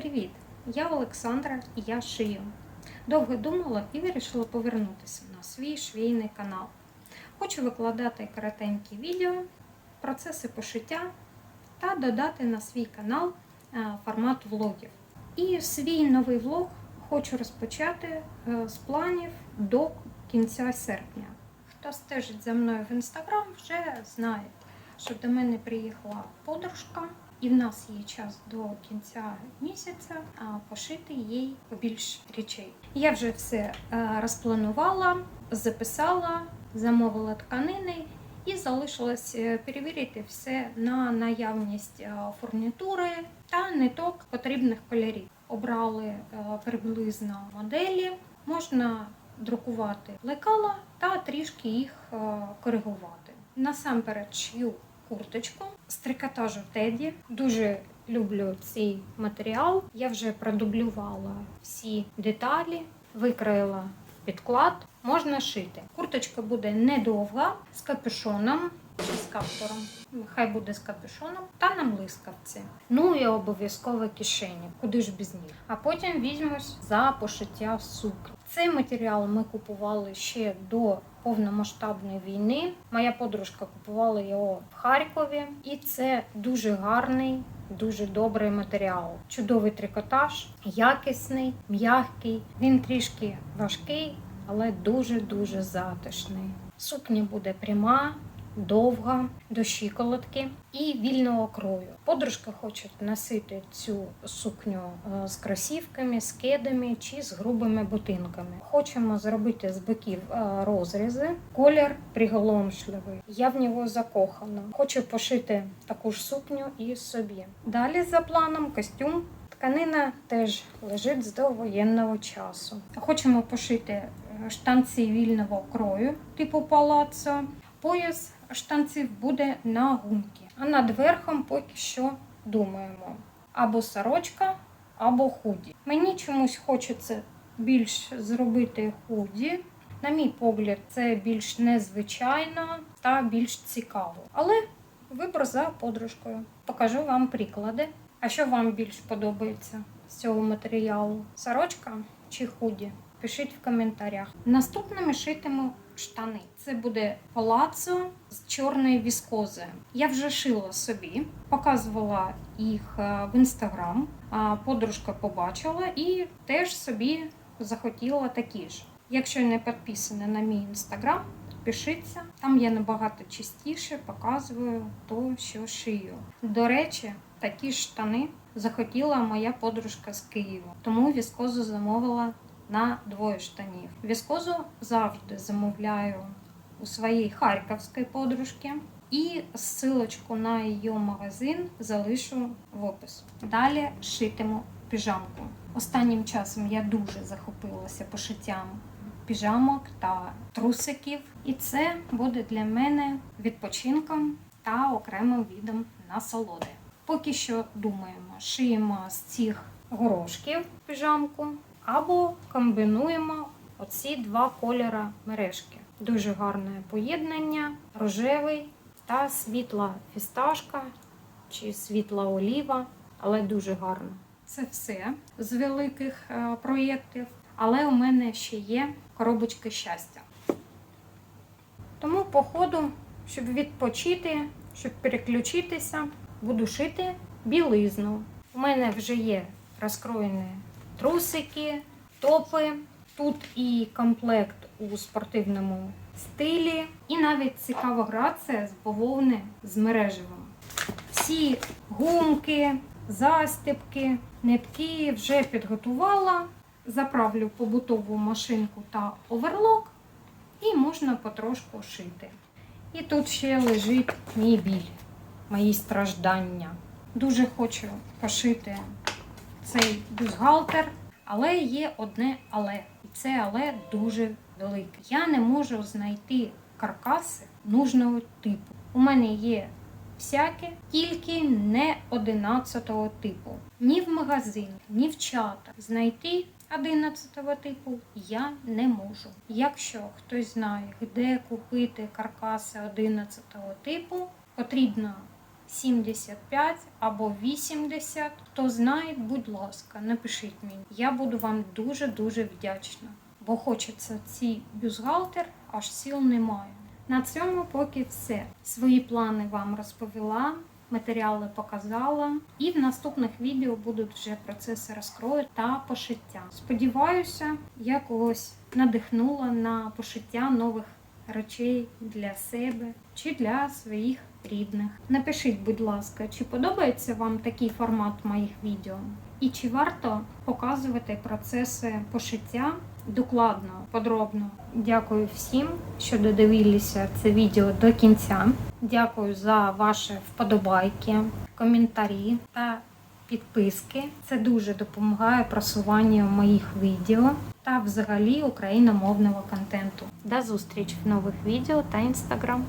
Привіт! Я Олександра і я шию. Довго думала і вирішила повернутися на свій швійний канал. Хочу викладати коротенькі відео, процеси пошиття та додати на свій канал е, формат влогів. І свій новий влог хочу розпочати е, з планів до кінця серпня. Хто стежить за мною в інстаграм, вже знає, що до мене приїхала подружка, і в нас є час до кінця місяця пошити їй побільше речей. Я вже все е, розпланувала, записала, замовила тканини і залишилось е, перевірити все на наявність е, фурнітури та ниток потрібних кольорів. Обрали приблизно моделі, можна друкувати лекала та трішки їх коригувати. Насамперед шью курточку з трикотажу Теді. Дуже люблю цей матеріал. Я вже продублювала всі деталі, викроїла підклад. Можна шити. Курточка буде недовга, з капюшоном з каптуром. Хай буде з капюшоном та на блискавці. Ну і обов'язково кишені, куди ж без них. А потім візьмусь за пошиття сукні. Цей матеріал ми купували ще до повномасштабної війни. Моя подружка купувала його в Харкові, і це дуже гарний. Дуже добрий матеріал, чудовий трикотаж, якісний, м'який. Він трішки важкий, але дуже-дуже затишний. Сукня буде пряма, довга, до щиколотки і вільного крою. Подружка хоче носити цю сукню е, з кросівками, з кедами чи з грубими ботинками. Хочемо зробити з боків е, розрізи. Колір приголомшливий. Я в нього закохана. Хочу пошити таку ж сукню і собі. Далі за планом костюм. Тканина теж лежить з довоєнного часу. Хочемо пошити е, штанці вільного крою, типу палацо. Пояс штанців буде на гумки. А над верхом поки що думаємо. Або сорочка, або худі. Мені чомусь хочеться більш зробити худі. На мій погляд, це більш незвичайно та більш цікаво. Але вибір за подружкою. Покажу вам приклади. А що вам більш подобається з цього матеріалу? Сорочка чи худі? Пишіть в коментарях. Наступне ми шитимемо штани. Це буде палацо з чорної віскози. Я вже шила собі, показувала їх е, в інстаграм. Подружка побачила і теж собі захотіла такі ж. Якщо не підписані на мій інстаграм, підпишіться. Там я набагато частіше показую то, що шию. До речі, такі штани захотіла моя подружка з Києва, тому віскозу замовила на двоє штанів. Віскозу завжди замовляю у своєї харківської подружки. І ссылочку на її магазин залишу в опис. Далі шитиму піжамку. Останнім часом я дуже захопилася пошиттям піжамок та трусиків, і це буде для мене відпочинком та окремим відом насолоди. Поки що думаємо, шиємо з цих горошків піжамку або комбінуємо оці два кольори мережки. Дуже гарне поєднання, рожевий та світла фісташка чи світла оліва, але дуже гарно. Це все з великих е, проєктів, але у мене ще є коробочки щастя. Тому, по ходу, щоб відпочити, щоб переключитися, буду шити білизну. У мене вже є розкроєні трусики, топи. Тут і комплект у спортивному стилі, і навіть цікава грація з бавовни з мережевим. Всі гумки, застібки, нитки вже підготувала. Заправлю побутову машинку та оверлок, і можна потрошку шити. І тут ще лежить мій біль, мої страждання. Дуже хочу пошити цей бюстгальтер, але є одне але. І це але дуже велике. Я не можу знайти каркаси нужного типу. У мене є всяке, тільки не 11 типу. Ні в магазині, ні в чатах знайти 11 типу я не можу. Якщо хтось знає, де купити каркаси 11 типу, потрібно 75 або 80. Хто знає, будь ласка, напишіть мені. Я буду вам дуже-дуже вдячна. Бо хочеться ці бюстгальтер, аж сіл немає. На цьому поки все. Свої плани вам розповіла, матеріали показала. І в наступних відео будуть вже процеси розкрою та пошиття. Сподіваюся, я когось надихнула на пошиття нових речей для себе чи для своїх рідних. Напишіть, будь ласка, чи подобається вам такий формат моїх відео? І чи варто показувати процеси пошиття докладно, подробно? Дякую всім, що додивилися це відео до кінця. Дякую за ваші вподобайки, коментарі та підписки. Це дуже допомагає просуванню моїх відео та взагалі україномовного контенту. До зустрічі в нових відео та інстаграм.